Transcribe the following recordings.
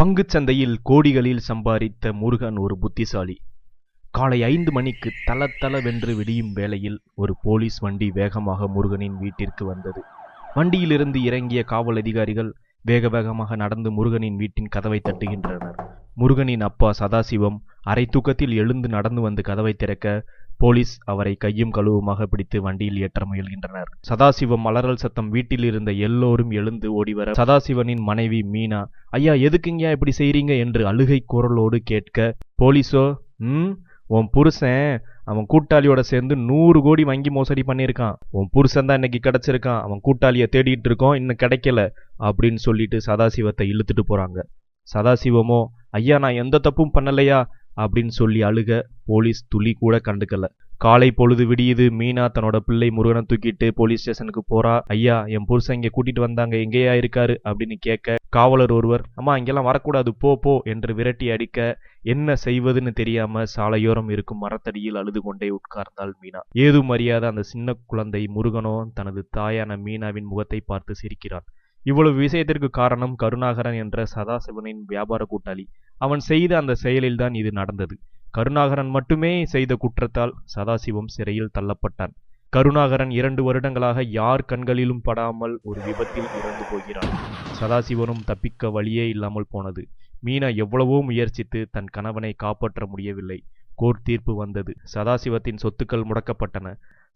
பங்குச் சந்தையில் கோடிகளில் சம்பாதித்த முருகன் ஒரு புத்திசாலி. காலை ஐந்து மணிக்கு தல வென்று விடியும் வேளையில் ஒரு போலீஸ் வண்டி வேகமாக முருகனின் வீட்டிற்கு வந்தது. வண்டியிலிருந்து இறங்கிய காவல் அதிகாரிகள் வேக வேகமாக நடந்து முருகனின் வீட்டின் கதவை தட்டுகின்றனர். முருகனின் அப்பா சதாசிவம் அரை தூக்கத்தில் எழுந்து நடந்து வந்து கதவை திறக்க போலீஸ் அவரை கையும் கழுவுமாக பிடித்து வண்டியில் ஏற்ற முயல்கின்றனர். சதாசிவம் மலரல் சத்தம் வீட்டில் இருந்த எல்லோரும் எழுந்து ஓடிவர சதாசிவனின் மனைவி மீனா ஐயா எதுக்குங்கயா இப்படி செய்றீங்க? என்று அழுகை குரலோடு கேட்க போலீஸோ ம் உன் புருஷன் அவன் கூட்டாளியோட சேர்ந்து நூறு கோடி வங்கி மோசடி பண்ணியிருக்கான். உன் புருஷன் தான் இன்னைக்கு கிடைச்சிருக்கான். அவன் கூட்டாளியை தேடிட்டு இருக்கோம் இன்னும் கிடைக்கல அப்படின்னு சொல்லிட்டு சதாசிவத்தை இழுத்துட்டு போறாங்க. சதாசிவமோ ஐயா நான் எந்த தப்பும் பண்ணலையா? அப்படின்னு சொல்லி அழுக போலீஸ் துளி கூட கண்டுக்கல. காலை பொழுது விடியுது. மீனா தன்னோட பிள்ளை முருகனை தூக்கிட்டு போலீஸ் ஸ்டேஷனுக்கு போறா. ஐயா என் புருஷன் இங்க கூட்டிட்டு வந்தாங்க. எங்கேயா இருக்காரு? அப்படின்னு கேட்க காவலர் ஒருவர். அம்மா இங்கெல்லாம் வரக்கூடாது. போ போ என்று விரட்டி அடிக்க என்ன செய்வதுன்னு தெரியாம சாலையோரம் இருக்கும் மரத்தடியில் அழுது கொண்டே உட்கார்ந்தாள் மீனா. ஏதும் அறியாத அந்த சின்ன குழந்தை முருகனோ தனது தாயான மீனாவின் முகத்தை பார்த்து சிரிக்கிறான். இவ்வளவு விஷயத்திற்கு காரணம் கருணாகரன் என்ற சதாசிவனின் வியாபார கூட்டாளி. அவன் செய்த அந்த செயலில்தான் இது நடந்தது. கருணாகரன் மட்டுமே செய்த குற்றத்தால் சதாசிவம் சிறையில் தள்ளப்பட்டான். கருணாகரன் இரண்டு வருடங்களாக யார் கண்களிலும் படாமல் ஒரு விபத்தில் இறந்து போகிறான். சதாசிவனும் தப்பிக்க வழியே இல்லாமல் போனது. மீனா எவ்வளவோ முயற்சித்து தன் கணவனை காப்பாற்ற முடியவில்லை. கோர்ட் தீர்ப்பு வந்தது. சதாசிவத்தின் சொத்துக்கள் முடக்கப்பட்டன.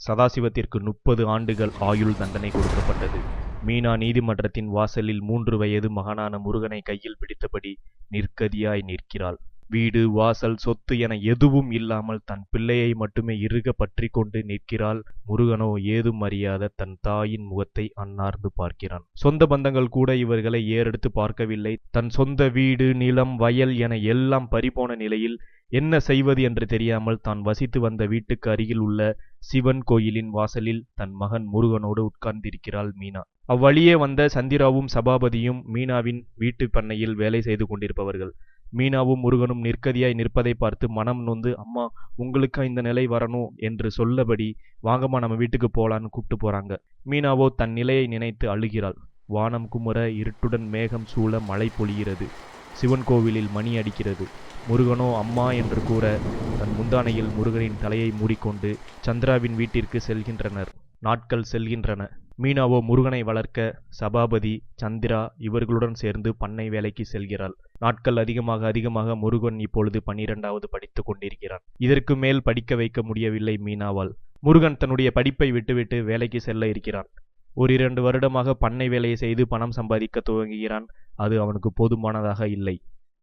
சதாசிவத்திற்கு முப்பது ஆண்டுகள் ஆயுள் தண்டனை கொடுக்கப்பட்டது. மீனா நீதிமன்றத்தின் வாசலில் மூன்று வயது மகனான முருகனை கையில் பிடித்தபடி நிற்கதியாய் நிற்கிறாள். வீடு வாசல் சொத்து என எதுவும் இல்லாமல் தன் பிள்ளையை மட்டுமே இறுக பற்றி கொண்டு நிற்கிறாள். முருகனோ ஏதும் அறியாத தன் தாயின் முகத்தை அன்னார்ந்து பார்க்கிறான். சொந்த பந்தங்கள் கூட இவர்களை ஏறெடுத்து பார்க்கவில்லை. தன் சொந்த வீடு நிலம் வயல் என எல்லாம் பறிபோன நிலையில் என்ன செய்வது என்று தெரியாமல் தான் வசித்து வந்த வீட்டுக்கு அருகில் உள்ள சிவன் கோயிலின் வாசலில் தன் மகன் முருகனோடு உட்கார்ந்திருக்கிறாள் மீனா. அவ்வழியே வந்த சந்திராவும் சபாபதியும் மீனாவின் வீட்டு பண்ணையில் வேலை செய்து கொண்டிருப்பவர்கள். மீனாவும் முருகனும் நிற்கதியாய் நிற்பதை பார்த்து மனம் நொந்து அம்மா உங்களுக்கு இந்த நிலை வரணும்? என்று சொல்லபடி வாங்கம்மா நம்ம வீட்டுக்கு போலான்னு கூப்பிட்டு போறாங்க. மீனாவோ தன் நிலையை நினைத்து அழுகிறாள். வானம் குமுற இருட்டுடன் மேகம் சூழ மழை பொழிகிறது. சிவன் கோவிலில் மணி அடிக்கிறது. முருகனோ அம்மா என்று கூற தன் முந்தானையில் முருகனின் தலையை மூடிக்கொண்டு சந்திராவின் வீட்டிற்கு செல்கின்றனர். நாட்கள் செல்கின்றன. மீனாவோ முருகனை வளர்க்க சபாபதி சந்திரா இவர்களுடன் சேர்ந்து பண்ணை வேலைக்கு செல்கிறாள். நாட்கள் அதிகமாக அதிகமாக முருகன் இப்பொழுது பன்னிரெண்டாவது படித்து கொண்டிருக்கிறான். இதற்கு மேல் படிக்க வைக்க முடியவில்லை மீனாவால். முருகன் தன்னுடைய படிப்பை விட்டுவிட்டு வேலைக்கு செல்ல இருக்கிறான். ஒரு இரண்டு வருடமாக பண்ணை வேலையை செய்து பணம் சம்பாதிக்க துவங்குகிறான். அது அவனுக்கு போதுமானதாக இல்லை.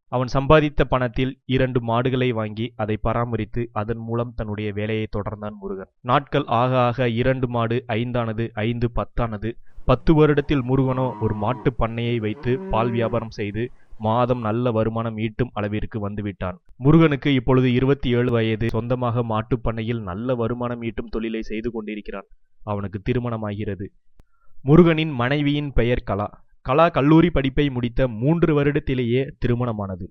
அவன் சம்பாதித்த பணத்தில் இரண்டு மாடுகளை வாங்கி அதை பராமரித்து அதன் மூலம் தன்னுடைய வேலையை தொடர்ந்தான் முருகன். நாட்கள் ஆக ஆக இரண்டு மாடு ஐந்தானது ஐந்து பத்தானது. பத்து வருடத்தில் முருகனோ ஒரு மாட்டு பண்ணையை வைத்து பால் வியாபாரம் செய்து மாதம் நல்ல வருமானம் ஈட்டும் அளவிற்கு வந்துவிட்டான். முருகனுக்கு இப்பொழுது இருபத்தி ஏழு வயது. சொந்தமாக மாட்டுப் பண்ணையில் நல்ல வருமானம் ஈட்டும் தொழிலை செய்து கொண்டிருக்கிறான். அவனுக்கு திருமணமாகிறது. முருகனின் மனைவியின் பெயர் கலா. கலா கல்லூரி படிப்பை முடித்த மூன்று வருடத்திலேயே திருமணமானது.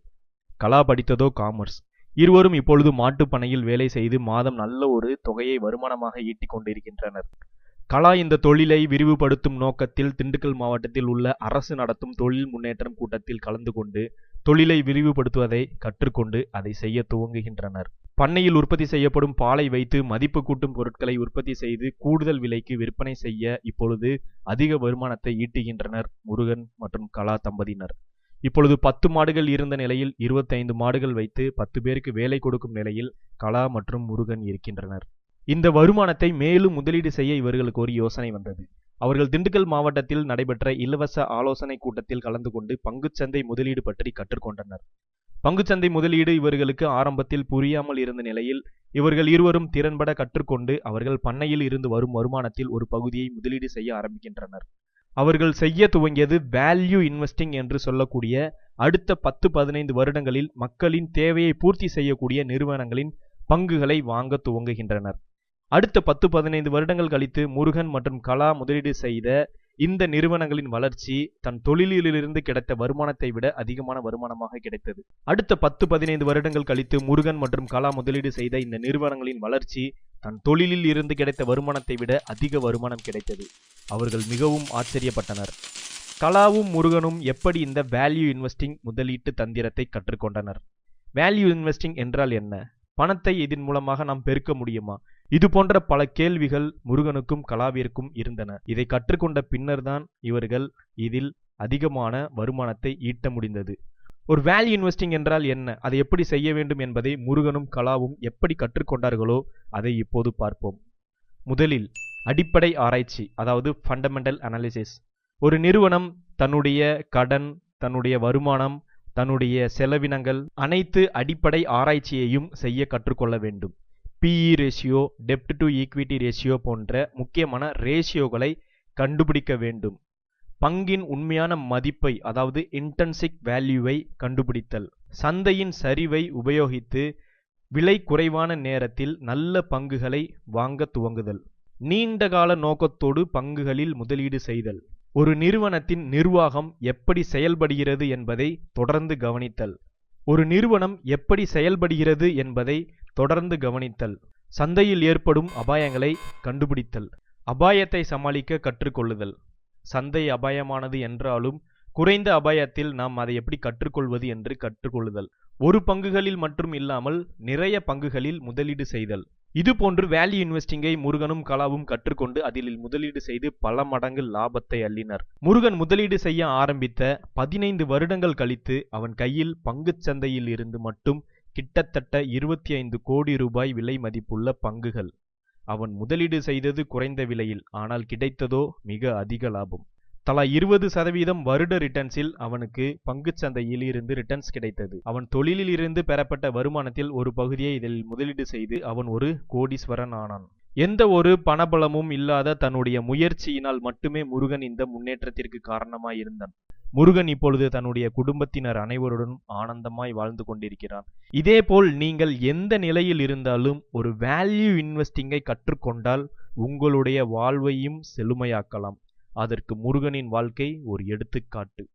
கலா படித்ததோ காமர்ஸ் இருவரும் இப்பொழுது மாட்டுப்பண்ணையில் வேலை செய்து மாதம் நல்ல ஒரு தொகையை வருமானமாக ஈட்டிக் கொண்டிருக்கின்றனர். கலா இந்த தொழிலை விரிவுபடுத்தும் நோக்கத்தில் திண்டுக்கல் மாவட்டத்தில் உள்ள அரசு நடத்தும் தொழில் முன்னேற்றம் கூட்டத்தில் கலந்து கொண்டு தொழிலை விரிவுபடுத்துவதை கற்றுக்கொண்டு அதை செய்ய துவங்குகின்றனர். பண்ணையில் உற்பத்தி செய்யப்படும் பாலை வைத்து மதிப்பு கூட்டும் பொருட்களை உற்பத்தி செய்து கூடுதல் விலைக்கு விற்பனை செய்ய இப்பொழுது அதிக வருமானத்தை ஈட்டுகின்றனர் முருகன் மற்றும் கலா தம்பதியினர். இப்பொழுது பத்து மாடுகள் இருந்த நிலையில் இருபத்தைந்து மாடுகள் வைத்து பத்து பேருக்கு வேலை கொடுக்கும் நிலையில் கலா மற்றும் முருகன் இருக்கின்றனர். இந்த வருமானத்தை மேலும் முதலீடு செய்ய இவர்களுக்கு ஒரு யோசனை வந்தது. அவர்கள் திண்டுக்கல் மாவட்டத்தில் நடைபெற்ற இலவச ஆலோசனை கூட்டத்தில் கலந்து கொண்டு பங்குச்சந்தை முதலீடு பற்றி கற்றுக்கொண்டனர். பங்குச்சந்தை முதலீடு இவர்களுக்கு ஆரம்பத்தில் புரியாமல் இருந்த நிலையில் இவர்கள் இருவரும் திறன்பட கற்றுக்கொண்டு அவர்கள் பண்ணையில் இருந்து வரும் வருமானத்தில் ஒரு பகுதியை முதலீடு செய்ய ஆரம்பிக்கின்றனர். அவர்கள் செய்ய துவங்கியது வேல்யூ இன்வெஸ்டிங் என்று சொல்லக்கூடிய அடுத்த பத்து பதினைந்து வருடங்களில் மக்களின் தேவையை பூர்த்தி செய்யக்கூடிய நிறுவனங்களின் பங்குகளை வாங்க துவங்குகின்றனர். அடுத்த பத்து பதினைந்து வருடங்கள் கழித்து முருகன் மற்றும் கலா முதலீடு செய்த இந்த நிறுவனங்களின் வளர்ச்சி தன் தொழிலிலிருந்து கிடைத்த வருமானத்தை விட அதிகமான வருமானமாக கிடைத்தது. அடுத்த பத்து பதினைந்து வருடங்கள் கழித்து முருகன் மற்றும் கலா முதலீடு செய்த இந்த நிறுவனங்களின் வளர்ச்சி தன் தொழிலில் இருந்து கிடைத்த வருமானத்தை விட அதிக வருமானம் கிடைத்தது. அவர்கள் மிகவும் ஆச்சரியப்பட்டனர். கலாவும் முருகனும் எப்படி இந்த வேல்யூ இன்வெஸ்டிங் முதலீட்டு தந்திரத்தை கற்றுக்கொண்டனர்? வேல்யூ இன்வெஸ்டிங் என்றால் என்ன? பணத்தை இதன் மூலமாக நாம் பெருக்க முடியுமா? இது போன்ற பல கேள்விகள் முருகனுக்கும் கலாவிற்கும் இருந்தன. இதை கற்றுக்கொண்ட பின்னர்தான் இவர்கள் இதில் அதிகமான வருமானத்தை ஈட்ட முடிந்தது. ஒரு வேல்யூ இன்வெஸ்டிங் என்றால் என்ன? அதை எப்படி செய்ய வேண்டும் என்பதை முருகனும் கலாவும் எப்படி கற்றுக்கொண்டார்களோ அதை இப்போது பார்ப்போம். முதலில் அடிப்படை ஆராய்ச்சி அதாவது ஃபண்டமெண்டல் அனாலிசிஸ் ஒரு நிறுவனம் தன்னுடைய கடன் தன்னுடைய வருமானம் தன்னுடைய செலவினங்கள் அனைத்து அடிப்படை ஆராய்ச்சியையும் செய்ய கற்றுக்கொள்ள வேண்டும். பிஇ ரேஷியோ டெப்ட் டு ஈக்விட்டி ரேஷியோ போன்ற முக்கியமான ரேஷியோகளை கண்டுபிடிக்க வேண்டும். பங்கின் உண்மையான மதிப்பை அதாவது இன்டென்சிக் வேல்யூவை கண்டுபிடித்தல். சந்தையின் சரிவை உபயோகித்து விலை குறைவான நேரத்தில் நல்ல பங்குகளை வாங்க துவங்குதல். நீண்டகால நோக்கத்தோடு பங்குகளில் முதலீடு செய்தல். ஒரு நிறுவனத்தின் நிர்வாகம் எப்படி செயல்படுகிறது என்பதை தொடர்ந்து கவனித்தல். ஒரு நிறுவனம் எப்படி செயல்படுகிறது என்பதை தொடர்ந்து கவனித்தல். சந்தையில் ஏற்படும் அபாயங்களை கண்டுபிடித்தல். அபாயத்தை சமாளிக்க கற்றுக்கொள்ளுதல். சந்தை அபாயமானது என்றாலும் குறைந்த அபாயத்தில் நாம் அதை எப்படி கற்றுக்கொள்வது என்று கற்றுக்கொள்ளுதல். ஒரு பங்குகளில் மட்டும் இல்லாமல் நிறைய பங்குகளில் முதலீடு செய்தல். இது போன்று வேல்யூ இன்வெஸ்டிங்கை முருகனும் கலாவும் கற்றுக்கொண்டு அதில் முதலீடு செய்து பல மடங்கு லாபத்தை அள்ளினர். முருகன் முதலீடு செய்ய ஆரம்பித்த பதினைந்து வருடங்கள் கழித்து அவன் கையில் பங்குச் சந்தையில் இருந்து மட்டும் கிட்டத்தட்ட இருபத்தி ஐந்து கோடி ரூபாய் விலை மதிப்புள்ள பங்குகள். அவன் முதலீடு செய்தது குறைந்த விலையில் ஆனால் கிடைத்ததோ மிக அதிக லாபம். தலா இருபது சதவீதம் வருட ரிட்டர்ன்ஸில் அவனுக்கு பங்கு சந்தையில் இருந்து ரிட்டர்ன்ஸ் கிடைத்தது. அவன் தொழிலில் இருந்து பெறப்பட்ட வருமானத்தில் ஒரு பகுதியை இதில் முதலீடு செய்து அவன் ஒரு கோடீஸ்வரன் ஆனான் எந்த ஒரு பணபலமும் இல்லாத தன்னுடைய முயற்சியினால் மட்டுமே முருகன் இந்த முன்னேற்றத்திற்கு காரணமாயிருந்தான். முருகன் இப்பொழுது தன்னுடைய குடும்பத்தினர் அனைவருடனும் ஆனந்தமாய் வாழ்ந்து கொண்டிருக்கிறான். இதேபோல் நீங்கள் எந்த நிலையில் இருந்தாலும் ஒரு வேல்யூ இன்வெஸ்டிங்கை கற்றுக்கொண்டால் உங்களுடைய வாழ்வையும் செழுமையாக்கலாம். அதற்கு முருகனின் வாழ்க்கை ஒரு எடுத்துக்காட்டு.